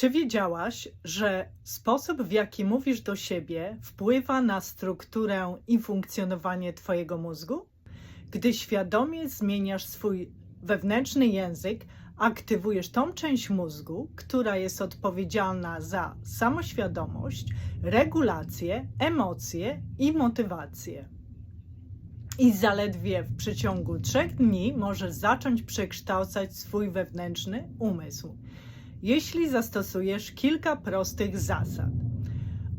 Czy wiedziałaś, że sposób, w jaki mówisz do siebie, wpływa na strukturę i funkcjonowanie Twojego mózgu? Gdy świadomie zmieniasz swój wewnętrzny język, aktywujesz tą część mózgu, która jest odpowiedzialna za samoświadomość, regulację, emocje i motywację. I zaledwie w przeciągu trzech dni możesz zacząć przekształcać swój wewnętrzny umysł jeśli zastosujesz kilka prostych zasad.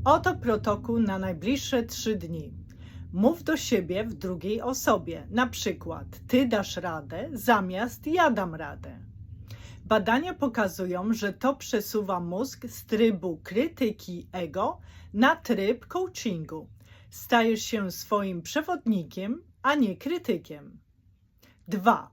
Oto protokół na najbliższe trzy dni. Mów do siebie w drugiej osobie, na przykład ty dasz radę zamiast ja dam radę. Badania pokazują, że to przesuwa mózg z trybu krytyki ego na tryb coachingu. Stajesz się swoim przewodnikiem, a nie krytykiem. 2.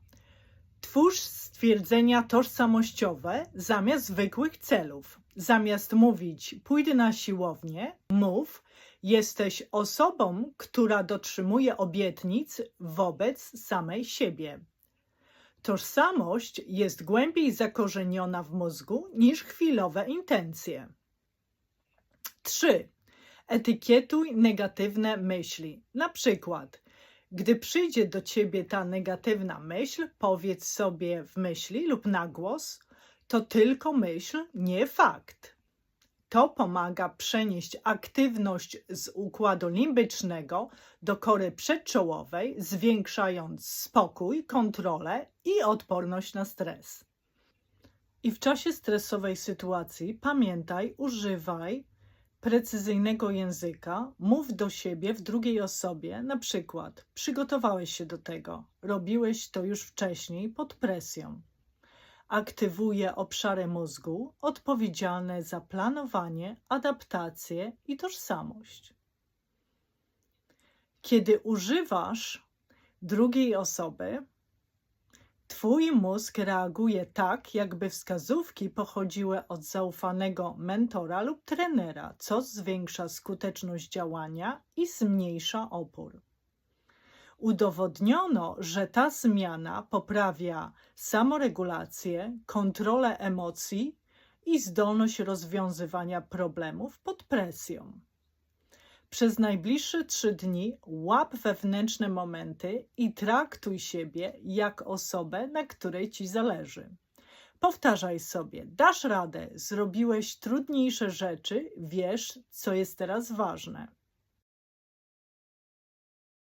Twórz stwierdzenia tożsamościowe zamiast zwykłych celów. Zamiast mówić pójdę na siłownię, mów jesteś osobą, która dotrzymuje obietnic wobec samej siebie. Tożsamość jest głębiej zakorzeniona w mózgu niż chwilowe intencje. 3. Etykietuj negatywne myśli. Na przykład, gdy przyjdzie do ciebie ta negatywna myśl, powiedz sobie w myśli lub na głos: To tylko myśl, nie fakt. To pomaga przenieść aktywność z układu limbycznego do kory przedczołowej, zwiększając spokój, kontrolę i odporność na stres. I w czasie stresowej sytuacji pamiętaj, używaj precyzyjnego języka, mów do siebie w drugiej osobie, na przykład przygotowałeś się do tego, robiłeś to już wcześniej pod presją. Aktywuje obszary mózgu odpowiedzialne za planowanie, adaptację i tożsamość. Kiedy używasz drugiej osoby, Twój mózg reaguje tak, jakby wskazówki pochodziły od zaufanego mentora lub trenera, co zwiększa skuteczność działania i zmniejsza opór. Udowodniono, że ta zmiana poprawia samoregulację, kontrolę emocji i zdolność rozwiązywania problemów pod presją. Przez najbliższe trzy dni łap wewnętrzne momenty i traktuj siebie jak osobę, na której ci zależy. Powtarzaj sobie, dasz radę, zrobiłeś trudniejsze rzeczy, wiesz, co jest teraz ważne.